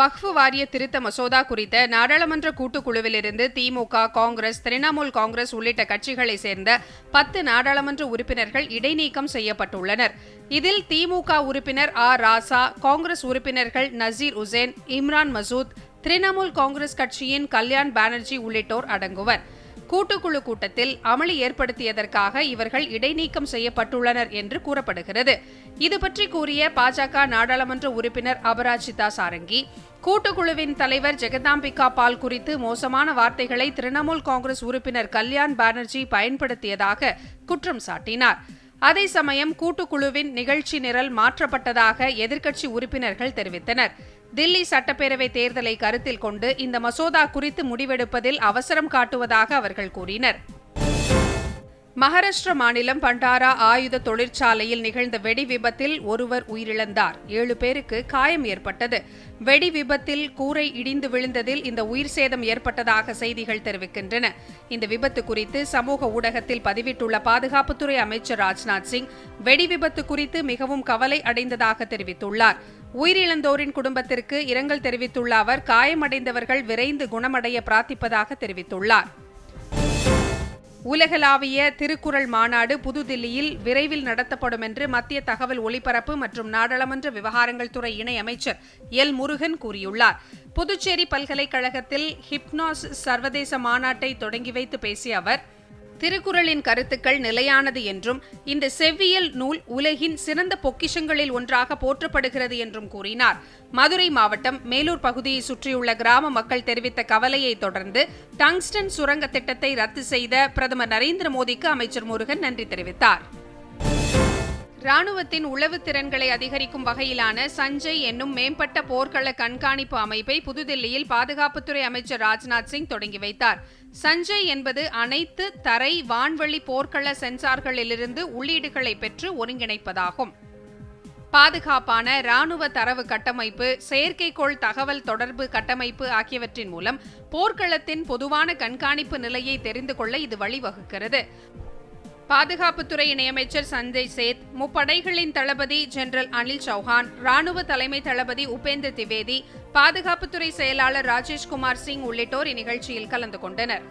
வக்ஃபு வாரிய திருத்த மசோதா குறித்த நாடாளுமன்ற கூட்டுக்குழுவிலிருந்து திமுக காங்கிரஸ் திரிணாமுல் காங்கிரஸ் உள்ளிட்ட கட்சிகளை சேர்ந்த பத்து நாடாளுமன்ற உறுப்பினர்கள் இடைநீக்கம் செய்யப்பட்டுள்ளனர். இதில் திமுக உறுப்பினர் ஆ. ராசா காங்கிரஸ் உறுப்பினர்கள் நசீர் உசேன் இம்ரான் மசூத் திரிணாமுல் காங்கிரஸ் கட்சியின் கல்யாண் பானர்ஜி உள்ளிட்டோர் அடங்குவர். கூட்டுக்குழு கூட்டத்தில் அமளி ஏற்படுத்தியதற்காக இவர்கள் இடைநீக்கம் செய்யப்பட்டுள்ளனர் என்று கூறப்படுகிறது. இது பற்றி கூறிய பாஜக நாடாளுமன்ற உறுப்பினர் அபராஜிதா சாரங்கி கூட்டுக்குழுவின் தலைவர் ஜெகதாம்பிகா பால் குறித்து மோசமான வார்த்தைகளை திரிணாமுல் காங்கிரஸ் உறுப்பினர் கல்யாண் பானர்ஜி பயன்படுத்தியதாக குற்றம் சாட்டினார். அதே சமயம் கூட்டுக்குழுவின் நிகழ்ச்சி நிரல் மாற்றப்பட்டதாக எதிர்க்கட்சி உறுப்பினர்கள் தெரிவித்தனர். தில்லி சட்டப்பேரவை தேர்தலை கருத்தில் கொண்டு இந்த மசோதா குறித்து முடிவெடுப்பதில் அவசரம் காட்டுவதாக அவர்கள் கூறினர். மகாராஷ்டிர மாநிலம் பண்டாரா ஆயுத தொழிற்சாலையில் நிகழ்ந்த வெடி விபத்தில் ஒருவர் உயிரிழந்தார். ஏழு பேருக்கு காயம் ஏற்பட்டது. வெடி விபத்தில் கூரை இடிந்து விழுந்ததில் இந்த உயிர் சேதம் ஏற்பட்டதாக செய்திகள் தெரிவிக்கின்றன. இந்த விபத்து குறித்து சமூக ஊடகத்தில் பதிவிட்டுள்ள பாதுகாப்புத்துறை அமைச்சர் ராஜ்நாத் சிங் வெடி விபத்து குறித்து மிகவும் கவலை அடைந்ததாக தெரிவித்துள்ளார். உயிரிழந்தோரின் குடும்பத்திற்கு இரங்கல் தெரிவித்துள்ள அவர் காயமடைந்தவர்கள் விரைந்து குணமடைய பிரார்த்திப்பதாக தெரிவித்துள்ளார். உலகளாவிய திருக்குறள் மாநாடு புதுதில்லியில் விரைவில் நடத்தப்படும் என்று மத்திய தகவல் ஒலிபரப்பு மற்றும் நாடாளுமன்ற விவகாரங்கள் துறை இணை அமைச்சர் எல். முருகன் கூறியுள்ளார். புதுச்சேரி பல்கலைக்கழகத்தில் ஹிப்னாஸ் சர்வதேச மாநாட்டை தொடங்கி வைத்து பேசிய அவர் திருக்குறளின் கருத்துக்கள் நிலையானது என்றும் இந்த செவ்வியல் நூல் உலகின் சிறந்த பொக்கிஷங்களில் ஒன்றாக போற்றப்படுகிறது என்றும் கூறினார். மதுரை மாவட்டம் மேலூர் பகுதியை சுற்றியுள்ள கிராம மக்கள் தெரிவித்த கவலையை தொடர்ந்து டங்ஸ்டன் சுரங்க திட்டத்தை ரத்து செய்த பிரதமர் நரேந்திர மோடிக்கு அமைச்சர் முருகன் நன்றி தெரிவித்தார். ராணுவத்தின் உளவு திறன்களை அதிகரிக்கும் வகையிலான சஞ்சய் என்னும் மேம்பட்ட போர்க்கள கண்காணிப்பு அமைப்பை புதுதில்லியில் பாதுகாப்புத்துறை அமைச்சர் ராஜ்நாத் சிங் தொடங்கி வைத்தார். சஞ்சய் என்பது அனைத்து தரை வான்வழி போர்க்கள சென்சார்களிலிருந்து உள்ளீடுகளை பெற்று ஒருங்கிணைப்பதாகும். பாதுகாப்பான ராணுவ தரவு கட்டமைப்பு செயற்கைக்கோள் தகவல் தொடர்பு கட்டமைப்பு ஆகியவற்றின் மூலம் போர்க்களத்தின் பொதுவான கண்காணிப்பு நிலையை தெரிந்து கொள்ள இது வழிவகுக்கிறது. பாதுகாப்புத்துறை இணையமைச்சர் சஞ்சய் சேத் முப்படைகளின் தளபதி ஜெனரல் அனில் சௌஹான் ராணுவ தலைமை தளபதி உபேந்திர திவேதி பாதுகாப்புத்துறை செயலாளர் ராஜேஷ்குமார் சிங் உள்ளிட்டோர் இந்நிகழ்ச்சியில் கலந்து கொண்டனர்.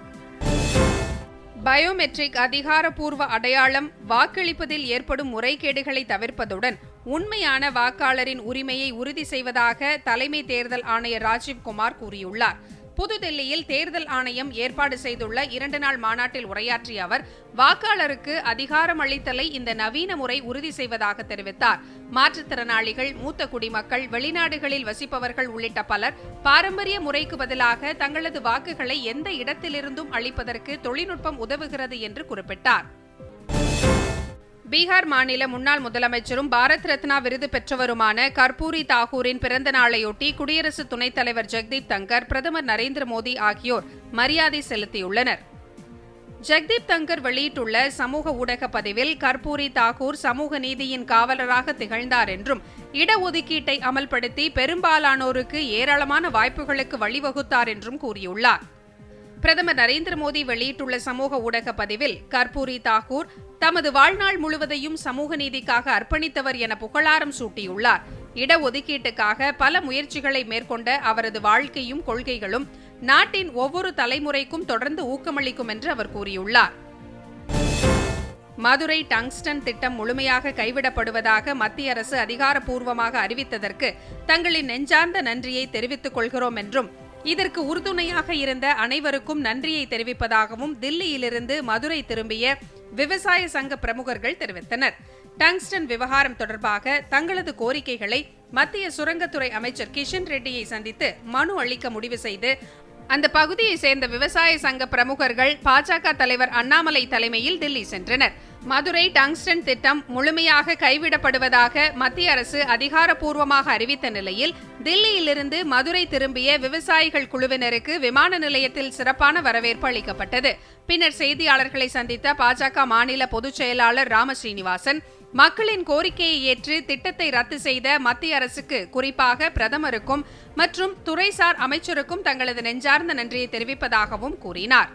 பயோமெட்ரிக் அதிகாரப்பூர்வ அடையாளம் வாக்களிப்பதில் ஏற்படும் முறைகேடுகளை தவிர்ப்பதுடன் உண்மையான வாக்காளரின் உரிமையை உறுதி செய்வதாக தலைமை தேர்தல் ஆணையர் ராஜீவ்குமார் கூறியுள்ளார். புதுதில்லியில் தேர்தல் ஆணையம் ஏற்பாடு செய்துள்ள இரண்டு நாள் மாநாட்டில் உரையாற்றிய அவர் வாக்காளருக்கு அதிகாரம் அளித்தலை இந்த நவீன முறை உறுதி செய்வதாக தெரிவித்தார். மாற்றுத்திறனாளிகள் மூத்த குடிமக்கள் வெளிநாடுகளில் வசிப்பவர்கள் உள்ளிட்ட பலர் பாரம்பரிய முறைக்கு பதிலாக தங்களது வாக்குகளை எந்த இடத்திலிருந்தும் அளிப்பதற்கு தொழில்நுட்பம் உதவுகிறது என்று குறிப்பிட்டார். பீகார் மாநில முன்னாள் முதலமைச்சரும் பாரத் ரத்னா விருது பெற்றவருமான கர்பூரி தாகூரின் பிறந்த நாளையொட்டி குடியரசு துணைத் தலைவர் ஜெக்தீப் தங்கர் பிரதமர் நரேந்திர மோடி ஆகியோர் மரியாதை செலுத்தியுள்ளனர். ஜெக்தீப் தங்கர் வெளியிட்டுள்ள சமூக ஊடக பதிவில் கர்பூரி தாகூர் சமூக நீதியின் காவலராக திகழ்ந்தார் என்றும் இடஒதுக்கீட்டை அமல்படுத்தி பெரும்பாலானோருக்கு ஏராளமான வாய்ப்புகளுக்கு வழிவகுத்தார் என்றும் கூறியுள்ளார். பிரதமர் நரேந்திர மோடி வெளியிட்டுள்ள சமூக ஊடக பதிவில் கர்பூரி தாகூர் தமது வாழ்நாள் முழுவதையும் சமூக நீதிக்காக அர்ப்பணித்தவர் என புகழாரம் சூட்டியுள்ளார். இடஒதுக்கீட்டுக்காக பல முயற்சிகளை மேற்கொண்ட அவரது வாழ்க்கையும் கொள்கைகளும் நாட்டின் ஒவ்வொரு தலைமுறைக்கும் தொடர்ந்து ஊக்கமளிக்கும் என்று அவர் கூறியுள்ளார். மதுரை டங்ஸ்டன் திட்டம் முழுமையாக கைவிடப்படுவதாக மத்திய அரசு அதிகாரப்பூர்வமாக அறிவித்ததற்கு தங்களின் நெஞ்சார்ந்த நன்றியை தெரிவித்துக் கொள்கிறோம் என்றும் இதற்கு உறுதுணையாக இருந்த அனைவருக்கும் நன்றியை தெரிவிப்பதாகவும் தில்லியிலிருந்து மதுரை திரும்பிய விவசாய சங்க பிரமுகர்கள் தெரிவித்தனர். டங்ஸ்டன் விவகாரம் தொடர்பாக தங்களது கோரிக்கைகளை மத்திய சுரங்கத்துறை அமைச்சர் கிஷன் ரெட்டியை சந்தித்து மனு அளிக்க முடிவு செய்து அந்த பகுதியை சேர்ந்த விவசாய சங்க பிரமுகர்கள் பாஜக தலைவர் அண்ணாமலை தலைமையில் தில்லி சென்றனர். மதுரை டங்ஸ்டன் திட்டம் முழுமையாக கைவிடப்படுவதாக மத்திய அரசு அதிகாரப்பூர்வமாக அறிவித்த நிலையில் தில்லியிலிருந்து மதுரை திரும்பிய விவசாயிகள் குழுவினருக்கு விமான நிலையத்தில் சிறப்பான வரவேற்பு அளிக்கப்பட்டது. பின்னர் செய்தியாளர்களை சந்தித்த பாஜக மாநில பொதுச் செயலாளர் ராமஸ்ரீனிவாசன் மக்களின் கோரிக்கையை ஏற்று திட்டத்தை ரத்து செய்த மத்திய அரசுக்கு குறிப்பாக பிரதமருக்கும் மற்றும் துறைசார் அமைச்சருக்கும் தங்களது நெஞ்சார்ந்த நன்றியை தெரிவிப்பதாகவும் கூறினார்.